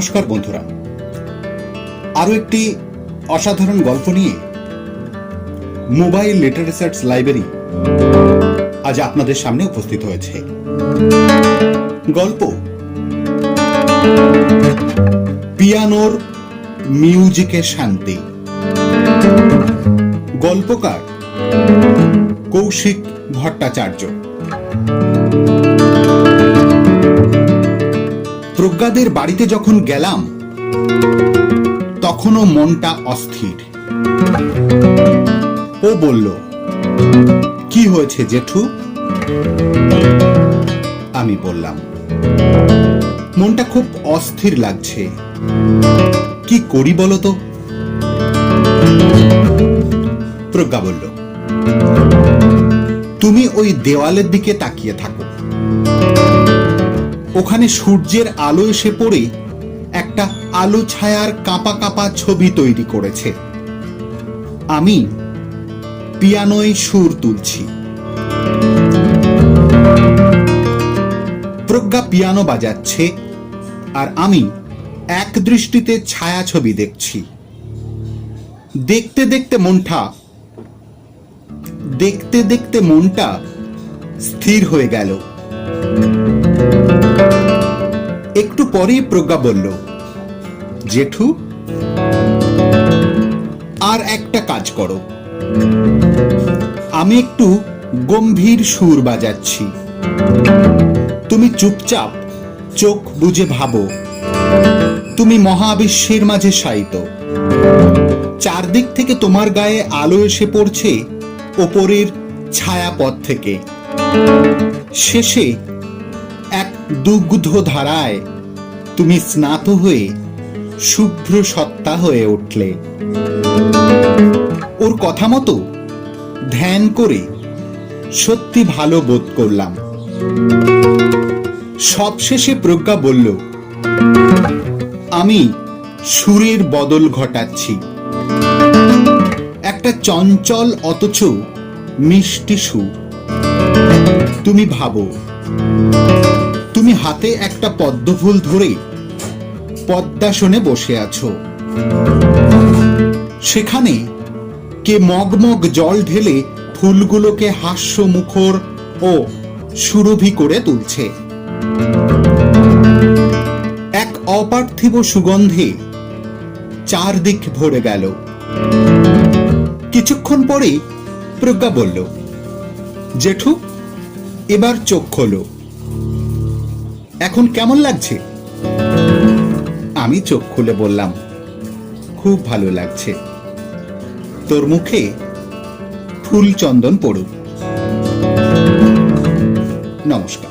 নমস্কার বন্ধুরা। আরও একটি অসাধারণ গল্প নিয়ে মোবাইল লিটারেচার্স লাইব্রেরি আজ আপনাদের সামনে উপস্থিত হয়েছে। গল্প পিয়ানোর মিউজিকে শান্তি। গল্পকার কৌশিক ভট্টাচার্য। প্রজ্ঞাদের বাড়িতে যখন গেলাম, তখনও মনটা অস্থির। ও বলল, কি হয়েছে জেঠু? আমি বললাম, মনটা খুব অস্থির লাগছে। কি করি বলো তো? প্রজ্ঞা বলল, তুমি ওই দেওয়ালের দিকে তাকিয়ে থাকো। ওখানে সূর্যের আলো এসে পড়ে একটা আলো ছায়ার কাঁপা কাঁপা ছবি তৈরি করেছে। আমি পিয়ানোয় সুর তুলছি। প্রজ্ঞা পিয়ানো বাজাচ্ছে আর আমি এক দৃষ্টিতে ছায়াছবি দেখছি। দেখতে দেখতে মনটা, দেখতে দেখতে মনটা স্থির হয়ে গেল। একটু পরেই প্রজ্ঞা বলল, জেঠু, আর একটা কাজ করো। আমি একটু গম্ভীর সুর বাজাচ্ছি। তুমি চুপচাপ চোখ বুঝে ভাবো। তুমি মহাবিশ্বের মাঝে শায়িত। চারদিক থেকে তোমার গায়ে আলো এসে পড়ছে ওপরের ছায়াপথ থেকে। শেষে এক দুগ্ধ ধারায় তুমি স্নাত হয়ে শুভ্র সত্তা হয়ে উঠলে। ওর কথা মতো ধ্যান করে সত্যি ভালো বোধ করলাম। সবশেষে প্রজ্ঞা বলল, আমি সুরের বদল ঘটাচ্ছি। একটা চঞ্চল অথচ মিষ্টি সুর। তুমি ভাবো। তুমি হাতে একটা পদ্মফুল ধরে পদ্মাসনে বসে আছো। সেখানে কে মগমগ জল ঢেলে ফুলগুলোকে হাস্য মুখর ও সুরভি করে তুলছে। এক অপার্থিব সুগন্ধে চারদিক ভরে গেল। কিছুক্ষণ পরে প্রজ্ঞা বলল, জেঠু এবার চোখ খোলো। এখন কেমন লাগছে? আমি চোখ খুলে বললাম, খুব ভালো লাগছে। তোর মুখে ফুল চন্দন পড়ুক। নমস্কার।